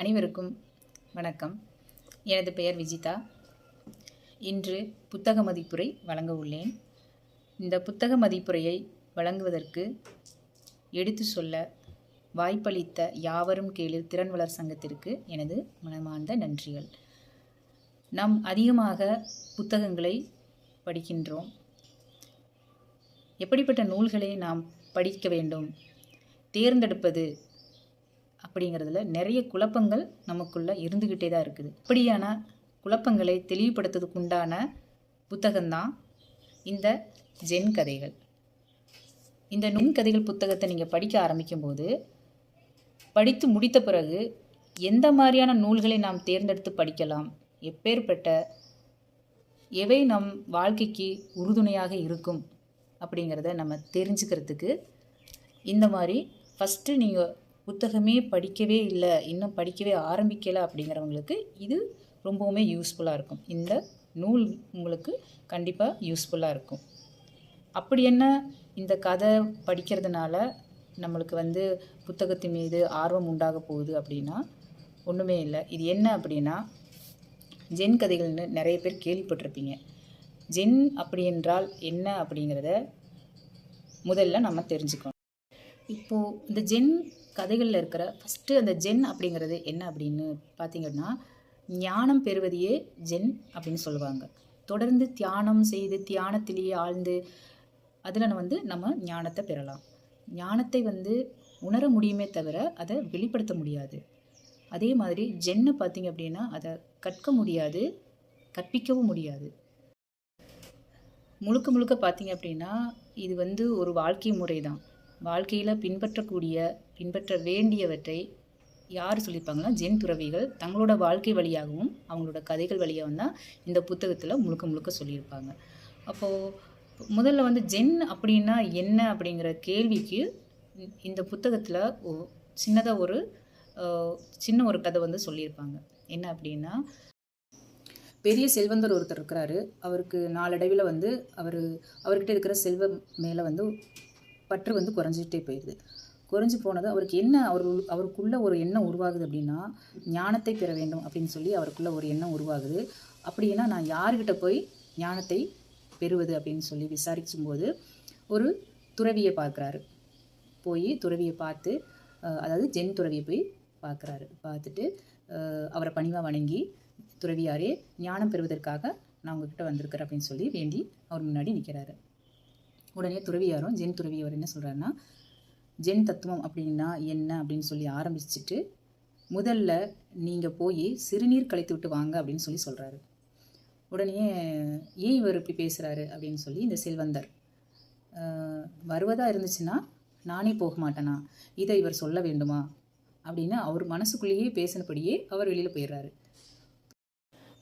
அனைவருக்கும் வணக்கம். எனது பெயர் விஜிதா. இன்று புத்தக மதிப்புரை வழங்க உள்ளேன். இந்த புத்தக மதிப்புரையை வழங்குவதற்கு எடுத்து சொல்ல வாய்ப்பளித்த யாவரும் கேளில் திறன் வளர் சங்கத்திற்கு எனது மனமார்ந்த நன்றிகள். நாம் அதிகமாக புத்தகங்களை படிக்கின்றோம். எப்படிப்பட்ட நூல்களை நாம் படிக்க வேண்டும்? தேர்ந்தெடுப்பது அப்படிங்கிறதுல நிறைய குழப்பங்கள் நமக்குள்ளே இருந்துக்கிட்டே தான் இருக்குது. அப்படியான குழப்பங்களை தெளிவுபடுத்துறதுக்கு உண்டான புத்தகம்தான் இந்த ஜென் கதைகள். இந்த நுண்கதைகள் புத்தகத்தை நீங்கள் படிக்க ஆரம்பிக்கும்போது படித்து முடித்த பிறகு எந்த மாதிரியான நூல்களை நாம் தேர்ந்தெடுத்து படிக்கலாம்? எப்பேற்பட்ட எவை நம் வாழ்க்கைக்கு உறுதுணையாக இருக்கும்? அப்படிங்கிறத நம்ம தெரிஞ்சுக்கிறதுக்கு இந்த மாதிரி ஃபஸ்ட்டு நீங்கள் புத்தகமே படிக்கவே இல்லை இன்னும் படிக்கவே ஆரம்பிக்கலை அப்படிங்கிறவங்களுக்கு இது ரொம்பவுமே யூஸ்ஃபுல்லாக இருக்கும். இந்த நூல் உங்களுக்கு கண்டிப்பாக யூஸ்ஃபுல்லாக இருக்கும். அப்படி என்ன இந்த கதை படிக்கிறதுனால நம்மளுக்கு வந்து புத்தகத்தின் மீது ஆர்வம் உண்டாக போகுது அப்படின்னா ஒன்றுமே இல்லை. இது என்ன அப்படின்னா ஜென் கதைகள்னு நிறைய பேர் கேள்விப்பட்டிருப்பீங்க. ஜென் அப்படி என்றால் என்ன அப்படிங்கிறத முதல்ல நம்ம தெரிஞ்சுக்கணும். இப்போது இந்த ஜென் கதைகளில் இருக்கிற ஃபஸ்ட்டு அந்த ஜென் அப்படிங்கிறது என்ன அப்படின்னு பார்த்தீங்கன்னா ஞானம் பெறுவதையே ஜென் அப்படின்னு சொல்லுவாங்க. தொடர்ந்து தியானம் செய்து தியானத்திலேயே ஆழ்ந்து அதில் வந்து நம்ம ஞானத்தை பெறலாம். ஞானத்தை வந்து உணர முடியுமே தவிர அதை வெளிப்படுத்த முடியாது. அதே மாதிரி ஜென்னை பார்த்தீங்க அப்படின்னா அதை கற்க முடியாது கற்பிக்கவும் முடியாது. முழுக்க முழுக்க பார்த்தீங்க அப்படின்னா இது வந்து ஒரு வாழ்க்கை முறை தான் வாழ்க்கையில் பின்பற்றக்கூடிய பின்பற்ற வேண்டியவற்றை யார் சொல்லியிருப்பாங்கன்னா ஜென் துறவிகள் தங்களோட வாழ்க்கை வழியாகவும் அவங்களோட கதைகள் வழியாகவும் தான் இந்த புத்தகத்தில் முழுக்க முழுக்க சொல்லியிருப்பாங்க. அப்போது முதல்ல வந்து ஜென் அப்படின்னா என்ன அப்படிங்கிற கேள்விக்கு இந்த புத்தகத்தில் சின்னதாக ஒரு சின்ன ஒரு கதை வந்து சொல்லியிருப்பாங்க. என்ன அப்படின்னா பெரிய செல்வந்தர் ஒருத்தர் இருக்கிறாரு. அவருக்கு நாளடைவில் வந்து அவர் அவர்கிட்ட இருக்கிற செல்வம் மேலே வந்து பற்று வந்து குறைஞ்சிக்கிட்டே போயிடுது. குறைஞ்சி போனது அவருக்கு என்ன அவர் அவருக்குள்ளே ஒரு எண்ணம் உருவாகுது அப்படின்னா ஞானத்தை பெற வேண்டும் அப்படின்னு சொல்லி அவருக்குள்ளே ஒரு எண்ணம் உருவாகுது. அப்படின்னா நான் யார்கிட்ட போய் ஞானத்தை பெறுவது அப்படின்னு சொல்லி விசாரிக்கும்போது ஒரு துறவியை பார்க்குறாரு. போய் துறவியை பார்த்து அதாவது ஜென் துறவியை போய் பார்க்குறாரு. பார்த்துட்டு அவரை பணிவாக வணங்கி துறவியாரே ஞானம் பெறுவதற்காக நான் உங்ககிட்ட வந்திருக்கிறேன் அப்படின்னு சொல்லி வேண்டி அவர் முன்னாடி நிற்கிறாரு உடனே துறவியாரும் ஜென் துறவியவர் என்ன சொல்கிறாருன்னா ஜென் தத்துவம் அப்படின்னா என்ன? அப்படின்னு சொல்லி ஆரம்பிச்சுட்டு முதல்ல நீங்கள் போய் சிறுநீர் கழித்து விட்டு வாங்க அப்படின்னு சொல்லி சொல்கிறாரு உடனே ஏன் இவர் இப்படி பேசுகிறாரு அப்படின்னு சொல்லி இந்த செல்வந்தர் வருவதாக இருந்துச்சுன்னா நானே போக மாட்டேனா? இதை இவர் சொல்ல வேண்டுமா? அப்படின்னு அவர் மனசுக்குள்ளேயே பேசினபடியே அவர் வெளியில் போயிடுறாரு.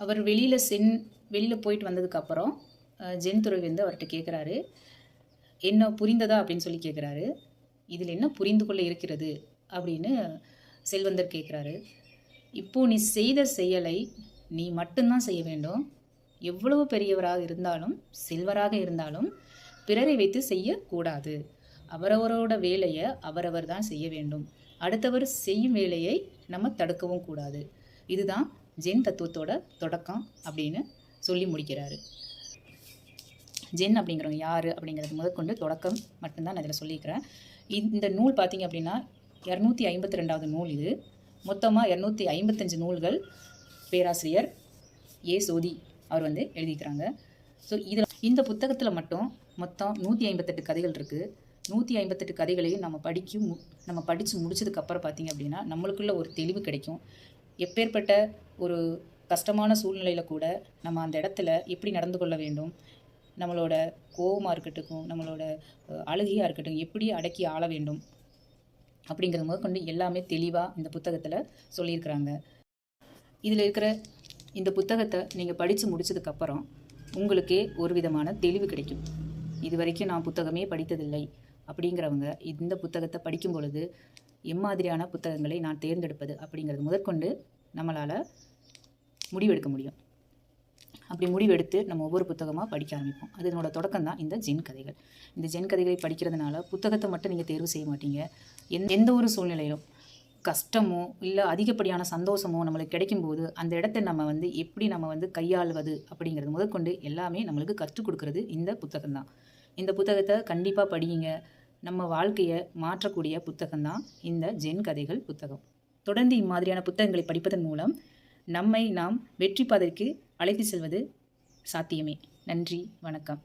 அவர் வெளியில் சென் வெளியில் போயிட்டு வந்ததுக்கப்புறம் ஜென் துறவி வந்து அவர்கிட்ட கேட்குறாரு என்ன புரிந்ததா அப்படின்னு சொல்லி கேட்குறாரு இதில் என்ன புரிந்து கொள்ள இருக்கிறது அப்படின்னு செல்வந்தர் கேட்குறாரு இப்போது நீ செய்த செயலை நீ மட்டும்தான் செய்ய வேண்டும். எவ்வளவு பெரியவராக இருந்தாலும் செல்வராக இருந்தாலும் பிறரை வைத்து செய்யக்கூடாது. அவரவரோட வேலையை அவரவர் தான் செய்ய வேண்டும். அடுத்தவர் செய்யும் வேலையை நம்ம தடுக்கவும் கூடாது. இதுதான் ஜென் தத்துவத்தோட தொடக்கம் அப்படின்னு சொல்லி முடிக்கிறாரு. ஜென் அப்படிங்கிறவங்க யார் அப்படிங்கிறது முதற்கொண்டு தொடக்கம் மட்டும்தான் நான் இதில் சொல்லியிருக்கிறேன். இந்த நூல் பார்த்திங்க அப்படின்னா இரநூத்தி ஐம்பத்தி ரெண்டாவது நூல் இது. மொத்தமாக இரநூத்தி ஐம்பத்தஞ்சு நூல்கள் பேராசிரியர் ஏ. சோதி அவர் வந்து எழுதிக்கிறாங்க ஸோ இதில் இந்த புத்தகத்தில் மட்டும் மொத்தம் நூற்றி ஐம்பத்தெட்டு கதைகள் இருக்குது நூற்றி ஐம்பத்தெட்டு கதைகளையும் நம்ம படிக்கும் நம்ம படித்து முடிச்சதுக்கப்புறம் பார்த்திங்க அப்படின்னா நம்மளுக்குள்ள ஒரு தெளிவு கிடைக்கும். எப்பேற்பட்ட ஒரு கஷ்டமான சூழ்நிலையில் கூட நம்ம அந்த இடத்துல எப்படி நடந்து கொள்ள வேண்டும் நம்மளோட கோபமாக இருக்கட்டும் நம்மளோட அழுகையாக இருக்கட்டும் எப்படி அடக்கி ஆள வேண்டும் அப்படிங்கிறது முதற்கொண்டு எல்லாமே தெளிவாக இந்த புத்தகத்தில் சொல்லியிருக்கிறாங்க. இதில் இருக்கிற இந்த புத்தகத்தை நீங்கள் படித்து முடித்ததுக்கப்புறம் உங்களுக்கே ஒரு விதமான தெளிவு கிடைக்கும். இது வரைக்கும் நான் புத்தகமே படித்ததில்லை அப்படிங்கிறவங்க இந்த புத்தகத்தை படிக்கும் பொழுது எம்மாதிரியான புத்தகங்களை நான் தேர்ந்தெடுப்பது அப்படிங்கிறது முதற்கொண்டு நம்மளால் முடிவெடுக்க முடியும். அப்படி முடிவெடுத்து நம்ம ஒவ்வொரு புத்தகமாக படிக்க ஆரம்பிப்போம். அதனோட தொடக்கம் தான் இந்த ஜென் கதைகள். இந்த ஜென் கதைகளை படிக்கிறதுனால புத்தகத்தை மட்டும் நீங்கள் தேர்வு செய்ய மாட்டீங்க. எந் எந்த ஒரு சூழ்நிலையிலும் கஷ்டமோ இல்லை அதிகப்படியான சந்தோஷமோ நம்மளுக்கு கிடைக்கும்போது அந்த இடத்த நம்ம வந்து எப்படி நம்ம வந்து கையாள்வது அப்படிங்கிறது முதற்கொண்டு எல்லாமே நம்மளுக்கு கற்றுக் கொடுக்கறது இந்த புத்தகம் தான் இந்த புத்தகத்தை கண்டிப்பாக படியுங்க நம்ம வாழ்க்கையை மாற்றக்கூடிய புத்தகம்தான் இந்த ஜென் கதைகள் புத்தகம். தொடர்ந்து இம்மாதிரியான புத்தகங்களை படிப்பதன் மூலம் நம்மை நாம் வெற்றி பாதைக்கு அழைத்து செல்வது சாத்தியமே. நன்றி வணக்கம்.